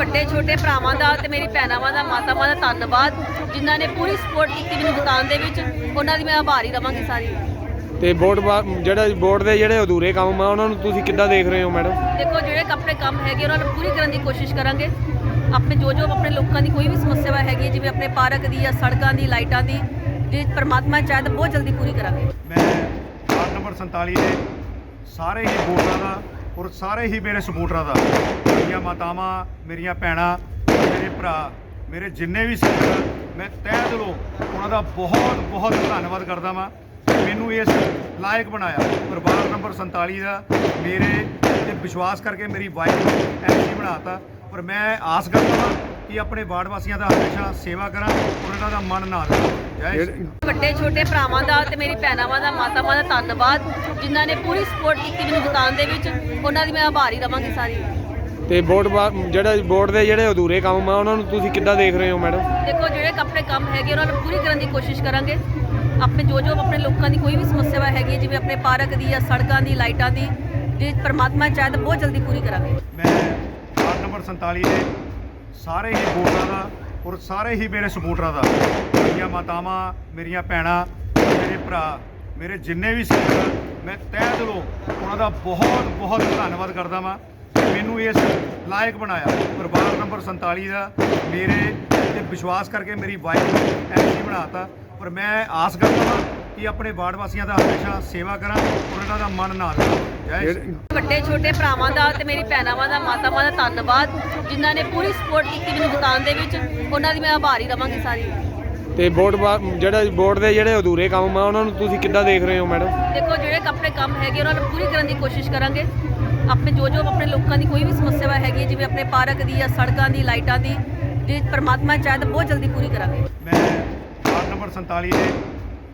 ਵੱਡੇ ਛੋਟੇ ਭਰਾਵਾਂ ਦਾ ਤੇ ਮੇਰੀ ਭੈਣਾਂ ਦਾ ਮਾਤਾਵਾਂ ਦਾ ਧੰਨਵਾਦ ਜਿਨ੍ਹਾਂ ਨੇ ਪੂਰੀ ਸਪੋਰਟ ਕੀਤੀ ਮੈਨੂੰ ਦੁਕਾਨ ਦੇ ਵਿੱਚ। ਉਹਨਾਂ ਦੀ ਮੈਂ ਆਭਾਰੀ ਰਵਾਂਗੀ ਸਾਰੀ। ਤੇ ਬੋਰਡ ਜਿਹੜਾ ਬੋਰਡ ਦੇ ਜਿਹੜੇ ਅਧੂਰੇ ਕੰਮ ਆ ਉਹਨਾਂ ਨੂੰ ਤੁਸੀਂ ਕਿੱਦਾਂ ਦੇਖ ਰਹੇ ਹੋ ਮੈਡਮ? ਦੇਖੋ ਜਿਹੜੇ ਕੱਪੜੇ ਕੰਮ ਹੈਗੇ ਉਹਨਾਂ ਨੂੰ ਪੂਰੀ ਕਰਨ ਦੀ ਕੋਸ਼ਿਸ਼ ਕਰਾਂਗੇ। ਆਪਣੇ ਜੋ ਜੋ ਆਪਣੇ ਲੋਕਾਂ ਦੀ ਕੋਈ ਵੀ ਸਮੱਸਿਆ ਹੈਗੀ ਹੈ, ਜਿਵੇਂ ਆਪਣੇ ਪਾਰਕ ਦੀ ਜਾਂ ਸੜਕਾਂ ਦੀ ਲਾਈਟਾਂ ਦੀ ਜੇ ਪਰਮਾਤਮਾ ਚਾਹੇ ਤਾਂ ਬਹੁਤ ਜਲਦੀ ਪੂਰੀ ਕਰਾਂਗੇ। ਮੈਂ ਵਾਰਡ ਨੰਬਰ 47 ਦੇ ਸਾਰੇ ਹੀ ਵੋਟਰਾਂ ਦਾ ਔਰ ਸਾਰੇ ਹੀ ਮੇਰੇ ਸਪੋਰਟਰਾਂ ਦਾ। ਮੇਰੀਆਂ ਮਾਤਾਵਾਂ, ਮੇਰੀਆਂ ਭੈਣਾਂ, ਮੇਰੇ ਭਰਾ, ਮੇਰੇ ਜਿੰਨੇ ਵੀ ਸਿੱਖ ਮੈਂ ਤਹਿ ਦਿਲੋਂ ਉਹਨਾਂ ਦਾ ਬਹੁਤ ਬਹੁਤ ਧੰਨਵਾਦ ਕਰਦਾ ਵਾਂ। ਮੈਨੂੰ ਇਸ ਲਾਇਕ ਬਣਾਇਆ। ਪਰਿਵਾਰ ਨੰਬਰ 47 ਦਾ, ਮੇਰੇ ਤੇ ਵਿਸ਼ਵਾਸ ਕਰਕੇ ਮੇਰੀ ਵਾਈਫ ਨੂੰ ਐਮਸੀ ਬਣਾਤਾ। ਪਰ ਮੈਂ ਆਸ ਕਰਦਾ ਹਾਂ ਕਿ ਆਪਣੇ ਵਾਰਡ ਵਾਸੀਆਂ ਦਾ ਹਮੇਸ਼ਾ ਸੇਵਾ ਕਰਾਂ ਔਰ ਇਹਨਾਂ ਦਾ ਮਨ ਨਾ ਜੈ ਸ਼੍ਰੀ। ਵੱਡੇ ਛੋਟੇ ਭਰਾਵਾਂ ਦਾ ਤੇ ਮੇਰੀ ਭੈਣਾਂ ਦਾ ਮਾਤਾਵਾਂ ਦਾ ਧੰਨਵਾਦ ਜਿਨ੍ਹਾਂ ਨੇ ਪੂਰੀ ਸਪੋਰਟ ਕੀਤੀ ਮੈਨੂੰ ਦੁਕਾਨ ਦੇ ਵਿੱਚ। ਉਹਨਾਂ ਦੀ ਮੈਂ ਆਭਾਰੀ ਰਵਾਂਗੀ ਸਾਰੀ। ਤੇ ਬੋਰਡ ਜਿਹੜਾ ਬੋਰਡ ਦੇ ਜਿਹੜੇ ਅਧੂਰੇ ਕੰਮ ਆ ਉਹਨਾਂ ਨੂੰ ਤੁਸੀਂ ਕਿੱਦਾਂ ਦੇਖ ਰਹੇ ਹੋ ਮੈਡਮ? ਦੇਖੋ ਜਿਹੜੇ ਕੱਪੜੇ ਕੰਮ ਹੈਗੇ ਉਹਨਾਂ ਨੂੰ ਪੂਰੀ ਕਰਨ ਦੀ ਕੋਸ਼ਿਸ਼ ਕਰਾਂਗੇ। ਆਪਣੇ ਜੋ ਜੋ ਆਪਣੇ ਲੋਕਾਂ ਦੀ ਕੋਈ ਵੀ ਸਮੱਸਿਆ ਹੈਗੀ ਹੈ, ਜਿਵੇਂ ਆਪਣੇ ਪਾਰਕ ਦੀ ਜਾਂ ਸੜਕਾਂ ਦੀ ਲਾਈਟਾਂ ਦੀ ਜੇ ਪਰਮਾਤਮਾ ਚਾਹੇ ਤਾਂ ਬਹੁਤ ਜਲਦੀ ਪੂਰੀ ਕਰਾਂਗੇ। ਮੈਂ ਵਾਰਡ ਨੰਬਰ 47 ਦੇ ਸਾਰੇ ਹੀ ਵੋਟਰਾਂ ਦਾ ਔਰ ਸਾਰੇ ਹੀ ਮੇਰੇ ਸਪੋਰਟਰਾਂ ਦਾ। ਮੇਰੀਆਂ ਮਾਤਾਵਾਂ, ਮੇਰੀਆਂ ਭੈਣਾਂ, ਮੇਰੇ ਭਰਾ, ਮੇਰੇ ਜਿੰਨੇ ਵੀ ਸਿੱਖ ਮੈਂ ਤਹਿ ਦਿਲੋਂ ਉਹਨਾਂ ਦਾ ਬਹੁਤ ਬਹੁਤ ਧੰਨਵਾਦ ਕਰਦਾ ਵਾਂ ਮੈਨੂੰ ਇਸ ਲਾਇਕ ਬਣਾਇਆ। ਔਰ ਵਾਰਡ ਨੰਬਰ 47 ਦਾ, ਮੇਰੇ ਤੇ ਵਿਸ਼ਵਾਸ ਕਰਕੇ ਮੇਰੀ ਵਾਈਫ ਨੂੰ ਐਮਸੀ ਬਣਾਤਾ। ਪਰ ਮੈਂ ਆਸ ਕਰਦਾ ਹਾਂ ਕਿ ਆਪਣੇ ਵਾਰਡ ਵਾਸੀਆਂ ਦਾ ਹਮੇਸ਼ਾ ਸੇਵਾ ਕਰਾਂ ਔਰ ਇਹਨਾਂ ਦਾ ਮਨ ਨਾ ਜੈ ਸ਼੍ਰੀ। ਵੱਡੇ ਛੋਟੇ ਭਰਾਵਾਂ ਦਾ ਤੇ ਮੇਰੀ ਭੈਣਾਂ ਦਾ ਮਾਤਾਵਾਂ ਦਾ ਧੰਨਵਾਦ ਜਿਨ੍ਹਾਂ ਨੇ ਪੂਰੀ ਸਪੋਰਟ ਕੀਤੀ ਮੈਨੂੰ ਦੁਕਾਨ ਦੇ ਵਿੱਚ। ਉਹਨਾਂ ਦੀ ਮੈਂ ਆਭਾਰੀ ਰਵਾਂਗੀ ਸਾਰੀ। ਤੇ ਬੋਰਡ ਜਿਹੜਾ ਬੋਰਡ ਦੇ ਜਿਹੜੇ ਅਧੂਰੇ ਕੰਮ ਆ ਉਹਨਾਂ ਨੂੰ ਤੁਸੀਂ ਕਿੱਦਾਂ ਦੇਖ ਰਹੇ ਹੋ ਮੈਡਮ? ਦੇਖੋ ਜਿਹੜੇ ਕੱਪੜੇ ਕੰਮ ਹੈਗੇ ਉਹਨਾਂ ਨੂੰ ਪੂਰੀ ਕਰਨ ਦੀ ਕੋਸ਼ਿਸ਼ ਕਰਾਂਗੇ। ਆਪਣੇ ਜੋ ਜੋ ਆਪਣੇ ਲੋਕਾਂ ਦੀ ਕੋਈ ਵੀ ਸਮੱਸਿਆ ਹੈਗੀ ਜਿਵੇਂ ਆਪਣੇ ਪਾਰਕ ਦੀ ਜਾਂ ਸੜਕਾਂ ਦੀ ਲਾਈਟਾਂ ਦੀ ਜੇ ਪਰਮਾਤਮਾ ਚਾਹੇ ਤਾਂ ਬਹੁਤ ਜਲਦੀ ਪੂਰੀ ਕਰਾਂਗੇ। ਮੈਂ ਵਾਰਡ ਨੰਬਰ 47 ਦੇ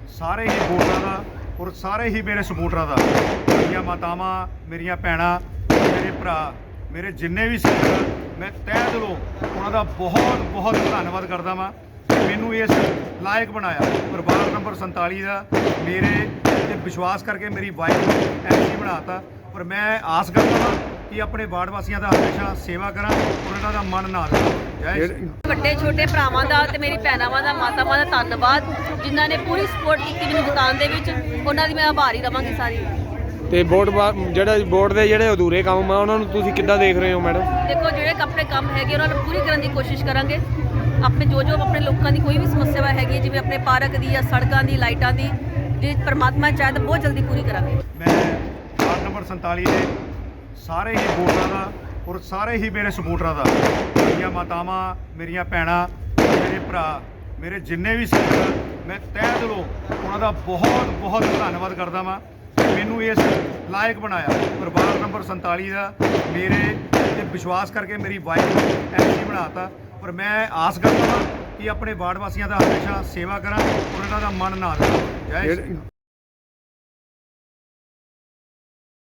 ਸਾਰੇ ਹੀ ਵੋਟਰਾਂ ਦਾ ਔਰ ਸਾਰੇ ਹੀ ਮੇਰੇ ਸਪੋਰਟਰਾਂ ਦਾ। ਮੇਰੀਆਂ ਮਾਤਾਵਾਂ, ਮੇਰੀਆਂ ਭੈਣਾਂ, ਮੇਰੇ ਭਰਾ, ਮੇਰੇ ਜਿੰਨੇ ਵੀ ਸਿੱਖ ਮੈਂ ਤਹਿ ਦਿਲੋਂ ਉਹਨਾਂ ਦਾ ਬਹੁਤ ਬਹੁਤ ਧੰਨਵਾਦ ਕਰਦਾ ਵਾਂ ਮੈਨੂੰ ਇਸ ਲਾਇਕ ਬਣਾਇਆ। ਪਰਿਵਾਰ ਨੰਬਰ 47 ਦਾ, ਮੇਰੇ ਤੇ ਵਿਸ਼ਵਾਸ ਕਰਕੇ ਮੇਰੀ ਵਾਈਫ ਨੂੰ ਐਮਸੀ ਬਣਾਤਾ। ਔਰ ਮੈਂ ਆਸ ਕਰਦਾ ਹਾਂ ਕਿ ਆਪਣੇ ਵਾਰਡ ਵਾਸੀਆਂ ਦਾ ਹਮੇਸ਼ਾ ਸੇਵਾ ਕਰਾਂ ਔਰ ਇਹਨਾਂ ਦਾ ਮਨ ਨਾ ਲਵਾਂ ਜੈ ਸ਼੍ਰੀ ਰਾਮ। ਵੱਡੇ ਛੋਟੇ ਭਰਾਵਾਂ ਦਾ ਤੇ ਮੇਰੀ ਭੈਣਾਂ ਦਾ ਮਾਤਾਵਾਂ ਦਾ ਧੰਨਵਾਦ ਜਿਨ੍ਹਾਂ ਨੇ ਪੂਰੀ ਸਪੋਰਟ ਕੀਤੀ ਮੈਨੂੰ ਦੁਕਾਨ ਦੇ ਵਿੱਚ। ਉਹਨਾਂ ਦੀ ਮੈਂ ਆਭਾਰੀ ਰਵਾਂਗੀ ਸਾਰੀ। ਤੇ ਬੋਰਡ ਬਾ- ਜਿਹੜਾ ਬੋਰਡ ਦੇ ਜਿਹੜੇ ਅਧੂਰੇ ਕੰਮ ਆ ਉਹਨਾਂ ਨੂੰ ਤੁਸੀਂ ਕਿੱਦਾਂ ਦੇਖ ਰਹੇ ਹੋ ਮੈਡਮ? ਦੇਖੋ ਜਿਹੜੇ ਕੱਪੜੇ ਕੰਮ ਹੈਗੇ ਉਹਨਾਂ ਨੂੰ ਪੂਰੀ ਕਰਨ ਦੀ ਕੋਸ਼ਿਸ਼ ਕਰਾਂਗੇ। ਆਪਣੇ ਜੋ ਜੋ ਆਪਣੇ ਲੋਕਾਂ ਦੀ ਕੋਈ ਵੀ ਸਮੱਸਿਆ ਹੈਗੀ ਹੈ, ਜਿਵੇਂ ਆਪਣੇ ਪਾਰਕ ਦੀ ਜਾਂ ਸੜਕਾਂ ਦੀ ਲਾਈਟਾਂ ਦੀ ਜੇ ਪਰਮਾਤਮਾ ਚਾਹੇ ਤਾਂ ਬਹੁਤ ਜਲਦੀ ਪੂਰੀ ਕਰਾਂਗੇ। ਮੈਂ ਵਾਰਡ ਨੰਬਰ 47 ਦੇ ਸਾਰੇ ਹੀ ਵੋਟਰਾਂ ਦਾ ਔਰ ਸਾਰੇ ਹੀ ਮੇਰੇ ਸਪੋਰਟਰਾਂ ਦਾ। ਮੇਰੀਆਂ ਮਾਤਾਵਾਂ ਮੇਰੀਆਂ ਭੈਣਾਂ ਮੇਰੇ ਭਰਾ ਮੇਰੇ ਜਿੰਨੇ ਵੀ ਸਿੱਖ ਮੈਂ ਤਹਿ ਦਿਲੋਂ ਉਹਨਾਂ ਦਾ ਬਹੁਤ ਬਹੁਤ ਧੰਨਵਾਦ ਕਰਦਾ ਵਾਂ ਮੈਨੂੰ ਇਸ ਲਾਇਕ ਬਣਾਇਆ। ਔਰ ਵਾਰਡ ਨੰਬਰ 47 ਦਾ ਮੇਰੇ ਤੇ ਵਿਸ਼ਵਾਸ ਕਰਕੇ ਮੇਰੀ ਵਾਈਫ ਐਮਸੀ ਬਣਾਤਾ। ਔਰ ਮੈਂ ਆਸ ਕਰਦਾ ਹਾਂ ਕਿ ਆਪਣੇ ਵਾਰਡ ਵਾਸੀਆਂ ਦਾ ਹਮੇਸ਼ਾ ਸੇਵਾ ਕਰਾਂ ਔਰ ਇਹਨਾਂ ਦਾ ਮਨ ਨਾ ਜੈ।